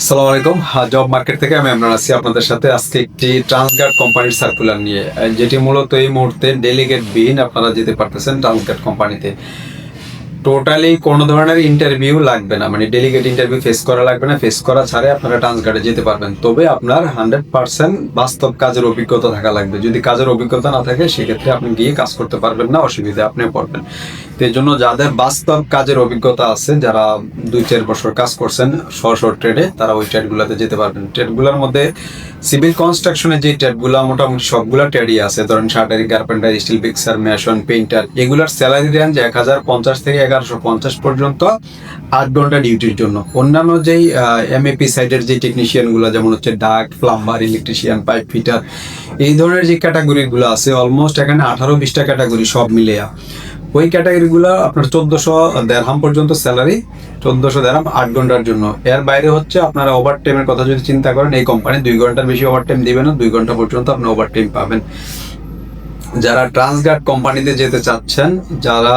আসসালামু আলাইকুম। Job market থেকে আমি আমরা আছি। আপনাদের সাথে আজকে একটি ট্রান্সগার্ড কোম্পানির সার্কুলার নিয়ে যেটি মূলত এই মুহূর্তে ডেলিগেট বিন আপনারা যেতে পারতেছেন ট্রান্সগার্ড কোম্পানিতে টোটালি কোনো ধরনের ইন্টারভিউ লাগবে না। মানে ডেলিগেট ইন্টারভিউ ফেস করা লাগবে না। ফেস করা ছাড়াই আপনারা ট্রান্সগার্ডে যেতে পারবেন। তবে আপনার হান্ড্রেড পার্সেন্ট বাস্তব কাজের অভিজ্ঞতা থাকা লাগবে। যদি কাজের অভিজ্ঞতা না থাকে, সেক্ষেত্রে আপনি গিয়ে কাজ করতে পারবেন না, অসুবিধা আপনি পড়বেন। তো এই জন্য যাদের বাস্তব কাজের অভিজ্ঞতা আছে, যারা দুই চার বছর কাজ করছেন স্ব স্ব ট্রেডে তারা ওই ট্রেডগুলোতে যেতে পারবেন। ট্রেডগুলোর মধ্যে সিভিল কনস্ট্রাকশনের যে ট্রেডগুলো মোটামুটি সবগুলো ট্রেডই আছে। ধরেন শাটারি carpenter steel fixer mason painter এগুলোর স্যালারি রেঞ্জ এক হাজার পঞ্চাশ থেকে এগারোশো পঞ্চাশ পর্যন্ত আট ঘণ্টা ডিউটির জন্য। অন্যান্য যেই এমএপি সাইডের যে টেকনিশিয়ানগুলো যেমন হচ্ছে ডাক প্লাম্বার ইলেকট্রিশিয়ান পাইপ ফিটার এই ধরনের যে ক্যাটাগরিগুলো আছে অলমোস্ট এখানে আঠারো বিশটা ক্যাটাগরি সব মিলিয়া ওই ক্যাটাগরিগুলো আপনার চোদ্দোশো দেড়হাম পর্যন্ত স্যালারি চোদ্দোশো দেড়হাম আট ঘণ্টার জন্য। এর বাইরে হচ্ছে আপনারা ওভার টাইমের কথা যদি চিন্তা করেন, এই কোম্পানি দুই ঘণ্টার বেশি ওভার টাইম দিবে না, দুই ঘণ্টা পর্যন্ত আপনি ওভার টাইম পাবেন। যারা ট্রান্সগার্ড কোম্পানিতে যেতে চাচ্ছেন, যারা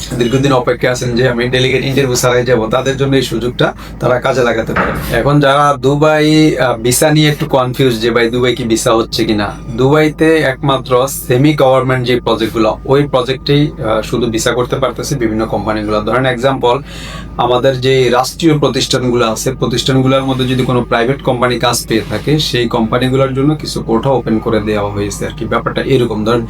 দীর্ঘদিন অপেক্ষা আছেন যে আমি ডেলিগেট ইন্টারভিউ ছাড়াই যাব, তাদের জন্য এই সুযোগটা তারা কাজে লাগাতে পারে। এখন যারা দুবাই ভিসা নিয়ে একটু কনফিউজ যে ভাই দুবাই কি ভিসা হচ্ছে কিনা, দুবাইতে একমাত্র সেমি গভর্নমেন্ট যে প্রজেক্টগুলো ওই প্রজেক্টেই শুধু ভিসা করতে পারতেছে বিভিন্ন কোম্পানিগুলো। ধরেন এক্সাম্পল আমাদের যে রাষ্ট্রীয় প্রতিষ্ঠানগুলো আছে, প্রতিষ্ঠানগুলোর মধ্যে যদি কোনো প্রাইভেট কোম্পানি কাজ পেয়ে থাকে, সেই কোম্পানিগুলোর জন্য কিছু কোঠা ওপেন করে দেওয়া হয়েছে আর কি। ব্যাপারটা এরকম। ধরেন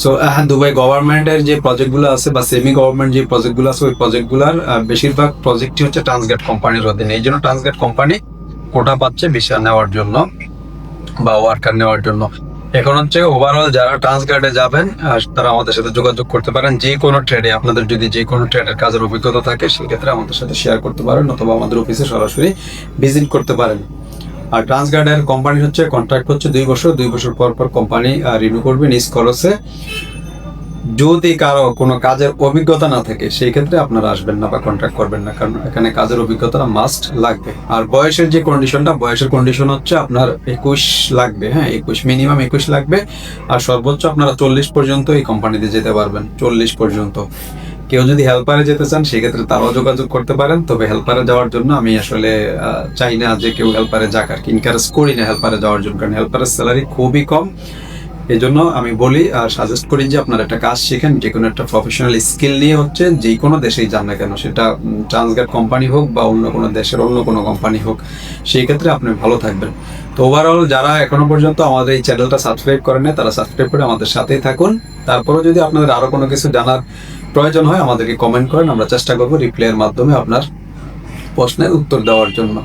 সো দুবাই গভর্নমেন্টের যে প্রজেক্টগুলো আছে বা সেমি গভর্নমেন্ট যে প্রজেক্টগুলো আছে, ওই প্রজেক্টগুলোর বেশিরভাগ প্রজেক্টই হচ্ছে ট্রান্সগেট কোম্পানির অধীনে। এই জন্য ট্রান্সগেট কোম্পানি কোটা পাচ্ছে ভিসা নেওয়ার জন্য বা ওয়ার্কার নেওয়ার জন্য। এখন হচ্ছে ওভারঅল যারা ট্রান্সগার্ডে যাবেন তারা আমাদের সাথে যোগাযোগ করতে পারেন। যে কোনো ট্রেডে আপনাদের যদি যে কোনো ট্রেডের কাজের অভিজ্ঞতা থাকে, সেক্ষেত্রে আমাদের সাথে শেয়ার করতে পারেন অথবা আমাদের অফিসে সরাসরি ভিজিট করতে পারেন। আর ট্রান্সগার্ডের কোম্পানি হচ্ছে কন্ট্রাক্ট হচ্ছে দুই বছর। দুই বছর পর পর কোম্পানি রিনিউ করবে। নিজ খরচে যদি কারও কোনো কাজের অভিজ্ঞতা না থাকে, সেই ক্ষেত্রে আপনারা আসবেন না বা কন্ট্রাক্ট করবেন না, কারণ এখানে কাজের অভিজ্ঞতাটা মাস্ট লাগবে। আর বয়সের যে কন্ডিশনটা বয়সের কন্ডিশন হচ্ছে আপনার একুশ লাগবে হ্যাঁ একুশ মিনিমাম একুশ লাগবে, আর সর্বোচ্চ আপনারা চল্লিশ পর্যন্ত এই কোম্পানিতে যেতে পারবেন, চল্লিশ পর্যন্ত। কেউ যদি হেল্পারে যেতে চান সেক্ষেত্রে তারাও যোগাযোগ করতে পারেন, তবে হেল্পারে যাওয়ার জন্য আমি আসলে চাই না যে কেউ হেল্পারে যাক আর কি। ইনকারেজ করি না হেল্পারে যাওয়ার জন্য, কারণ হেল্পারের স্যালারি খুবই কম। এই জন্য আমি বলি আর সাজেস্ট করি যে আপনারা একটা কাজ শিখেন, যে কোনো একটা প্রফেশনাল স্কিল নিয়ে হচ্ছে যে কোনো দেশেই যান না কেন, সেটা ট্রান্সগার্ড কোম্পানি হোক বা অন্য কোনো দেশের অন্য কোনো কোম্পানি হোক, সেই ক্ষেত্রে আপনি ভালো থাকবেন। তো ওভারঅল যারা এখনও পর্যন্ত আমাদের এই চ্যানেলটা সাবস্ক্রাইব করেন না তারা সাবস্ক্রাইব করে আমাদের সাথেই থাকুন। তারপরেও যদি আপনাদের আরও কোনো কিছু জানার প্রয়োজন হয়, আমাদেরকে কমেন্ট করেন, আমরা চেষ্টা করব রিপ্লাইয়ের মাধ্যমে আপনার প্রশ্নের উত্তর দেওয়ার জন্য।